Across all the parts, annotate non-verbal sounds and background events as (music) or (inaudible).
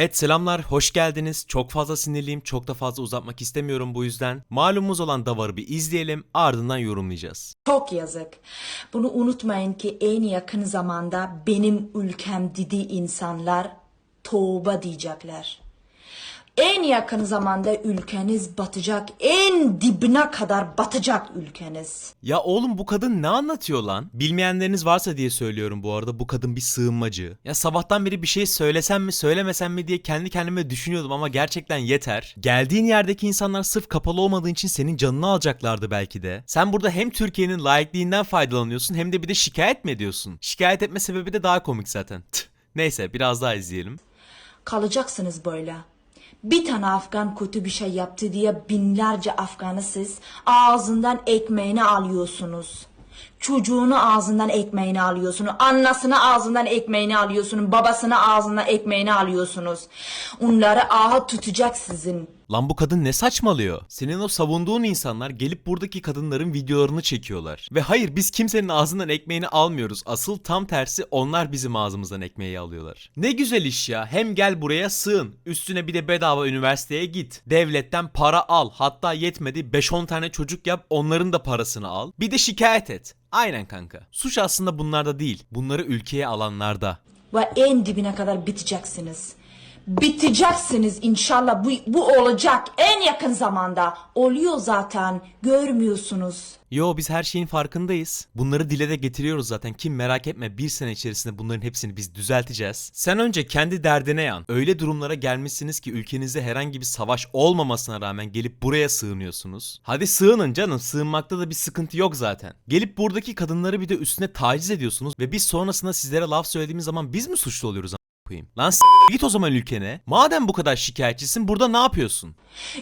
Evet selamlar, hoş geldiniz. Çok fazla sinirliyim, çok da fazla uzatmak istemiyorum bu yüzden. Malumumuz olan davarı bir izleyelim, ardından yorumlayacağız. Çok yazık. Bunu unutmayın ki en yakın zamanda benim ülkem dediği insanlar tövbe diyecekler. En yakın zamanda ülkeniz batacak. En dibine kadar batacak ülkeniz. Ya oğlum bu kadın ne anlatıyor lan? Bilmeyenleriniz varsa diye söylüyorum bu arada bu kadın bir sığınmacı. Ya sabahtan beri bir şey söylesem mi söylemesem mi diye kendi kendime düşünüyordum ama gerçekten yeter. Geldiğin yerdeki insanlar sırf kapalı olmadığın için senin canını alacaklardı belki de. Sen burada hem Türkiye'nin layıklığından faydalanıyorsun hem de bir de şikayet mi ediyorsun? Şikayet etme sebebi de daha komik zaten. Tüh. Neyse biraz daha izleyelim. Kalacaksınız böyle. Bir tane Afgan kötü bir şey yaptı diye binlerce Afganı siz ağzından ekmeğini alıyorsunuz. Çocuğunu ağzından ekmeğini alıyorsunuz. Annesini ağzından ekmeğini alıyorsunuz. Babasını ağzından ekmeğini alıyorsunuz. Onları ağa tutacak sizin. Lan bu kadın ne saçmalıyor? Senin o savunduğun insanlar gelip buradaki kadınların videolarını çekiyorlar. Ve hayır biz kimsenin ağzından ekmeğini almıyoruz. Asıl tam tersi onlar bizim ağzımızdan ekmeği alıyorlar. Ne güzel iş ya. Hem gel buraya sığın. Üstüne bir de bedava üniversiteye git. Devletten para al. Hatta yetmedi 5-10 tane çocuk yap onların da parasını al. Bir de şikayet et. Aynen kanka. Suç aslında bunlarda değil. Bunları ülkeye alanlarda. Ve en dibine kadar biteceksiniz. Biteceksiniz inşallah. Bu, bu olacak en yakın zamanda. Oluyor zaten. Görmüyorsunuz. Yo biz her şeyin farkındayız. Bunları dile de getiriyoruz zaten. Kim merak etme bir sene içerisinde bunların hepsini biz düzelteceğiz. Sen önce kendi derdine yan. Öyle durumlara gelmişsiniz ki ülkenizde herhangi bir savaş olmamasına rağmen gelip buraya sığınıyorsunuz. Hadi sığının canım sığınmakta da bir sıkıntı yok zaten. Gelip buradaki kadınları bir de üstüne taciz ediyorsunuz ve biz sonrasında sizlere laf söylediğimiz zaman biz mi suçlu oluyoruz koyayım? Lan s- git o zaman ülkene. Madem bu kadar şikayetçisin burada ne yapıyorsun?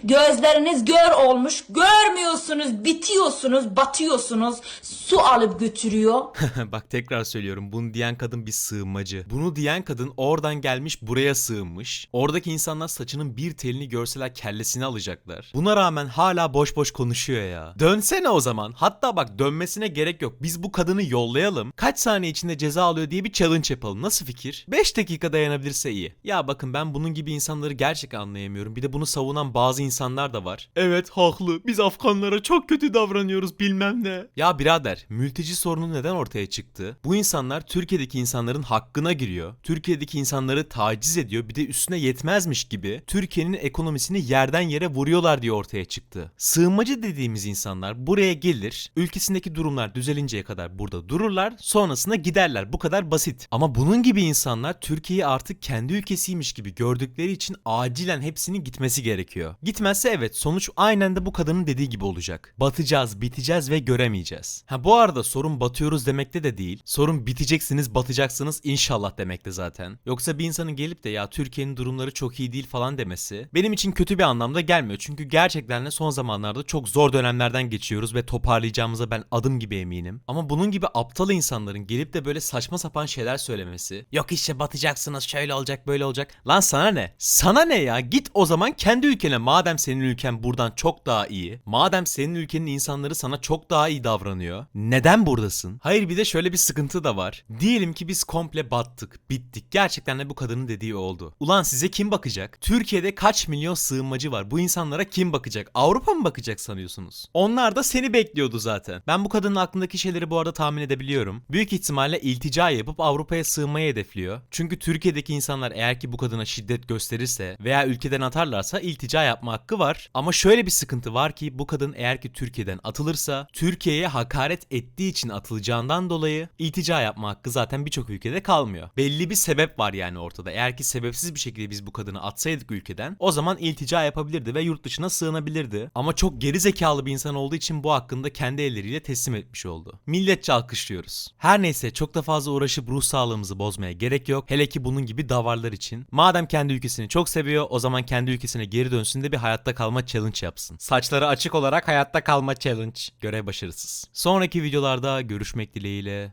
Gözleriniz gör olmuş. Görmüyorsunuz. Bitiyorsunuz. Batıyorsunuz. Su alıp götürüyor. (laughs) Bak tekrar söylüyorum bunu diyen kadın bir sığınmacı. Bunu diyen kadın oradan gelmiş buraya sığınmış. Oradaki insanlar saçının bir telini görseler kellesini alacaklar. Buna rağmen hala boş boş konuşuyor ya. Dönsene o zaman. Hatta bak dönmesine gerek yok. Biz bu kadını yollayalım. Kaç saniye içinde ceza alıyor diye bir challenge yapalım. Nasıl fikir? 5 dakika dayanabilirse iyi. Ya bakın ben bunun gibi insanları gerçekten anlayamıyorum. Bir de bunu savunan bazı insanlar da var. Evet haklı. Biz Afganlara çok kötü davranıyoruz bilmem ne. Ya birader mülteci sorunu neden ortaya çıktı? Bu insanlar Türkiye'deki insanların hakkına giriyor. Türkiye'deki insanları taciz ediyor. Bir de üstüne yetmezmiş gibi Türkiye'nin ekonomisini yerden yere vuruyorlar diye ortaya çıktı. Sığınmacı dediğimiz insanlar buraya gelir, ülkesindeki durumlar düzelinceye kadar burada dururlar, sonrasında giderler. Bu kadar basit. Ama bunun gibi insanlar Türkiye'yi artık kendi ülkesiymiş gibi gördükleri için acilen hepsinin gitmesi gerekiyor. Gitmezse evet sonuç aynen de bu kadının dediği gibi olacak. Batacağız, biteceğiz ve göremeyeceğiz. Ha bu arada sorun batıyoruz demekte de değil. Sorun biteceksiniz, batacaksınız inşallah demekte zaten. Yoksa bir insanın gelip de ya Türkiye'nin durumları çok iyi değil falan demesi benim için kötü bir anlamda gelmiyor. Çünkü gerçekten de son zamanlarda çok zor dönemlerden geçiyoruz ve toparlayacağımıza ben adım gibi eminim. Ama bunun gibi aptal insanların gelip de böyle saçma sapan şeyler söylemesi. Yok işte batacaksınız şöyle olacak böyle olacak. Lan sana ne? Sana ne ya? Git o zaman kendi ülkene madem senin ülken buradan çok daha iyi. Madem senin ülkenin insanları sana çok daha iyi davranıyor. Neden buradasın? Hayır bir de şöyle bir sıkıntı da var. Diyelim ki biz komple battık, bittik. Gerçekten de bu kadının dediği oldu. Ulan size kim bakacak? Türkiye'de kaç milyon sığınmacı var? Bu insanlara kim bakacak? Avrupa mı bakacak sanıyorsunuz? Onlar da seni bekliyordu zaten. Ben bu kadının aklındaki şeyleri bu arada tahmin edebiliyorum. Büyük ihtimalle iltica yapıp Avrupa'ya sığınmayı hedefliyor. Çünkü Türkiye'deki insanlar eğer ki bu kadına şiddet gösterirse veya ülkeden atarlarsa iltica yapma hakkı var. Ama şöyle bir sıkıntı var ki bu kadın eğer ki Türkiye'den atılırsa Türkiye'ye hakaret ettiği için atılacağından dolayı iltica yapma hakkı zaten birçok ülkede kalmıyor. Belli bir sebep var yani ortada. Eğer ki sebepsiz bir şekilde biz bu kadını atsaydık ülkeden o zaman iltica yapabilirdi ve yurt dışına sığınabilirdi. Ama çok geri zekalı bir insan olduğu için bu hakkında kendi elleriyle teslim etmiş oldu. Milletçe alkışlıyoruz. Her neyse çok da fazla uğraşıp ruh sağlığımızı bozmaya gerek yok. Hele ki bunun gibi davarlar için. Madem kendi ülkesini çok seviyor o zaman kendi ülkesine geri dönsün de bir hayatta kalma challenge yapsın. Saçları açık olarak hayatta kalma challenge. Görev başarısız. Sonraki videolarda görüşmek dileğiyle.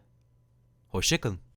Hoşçakalın.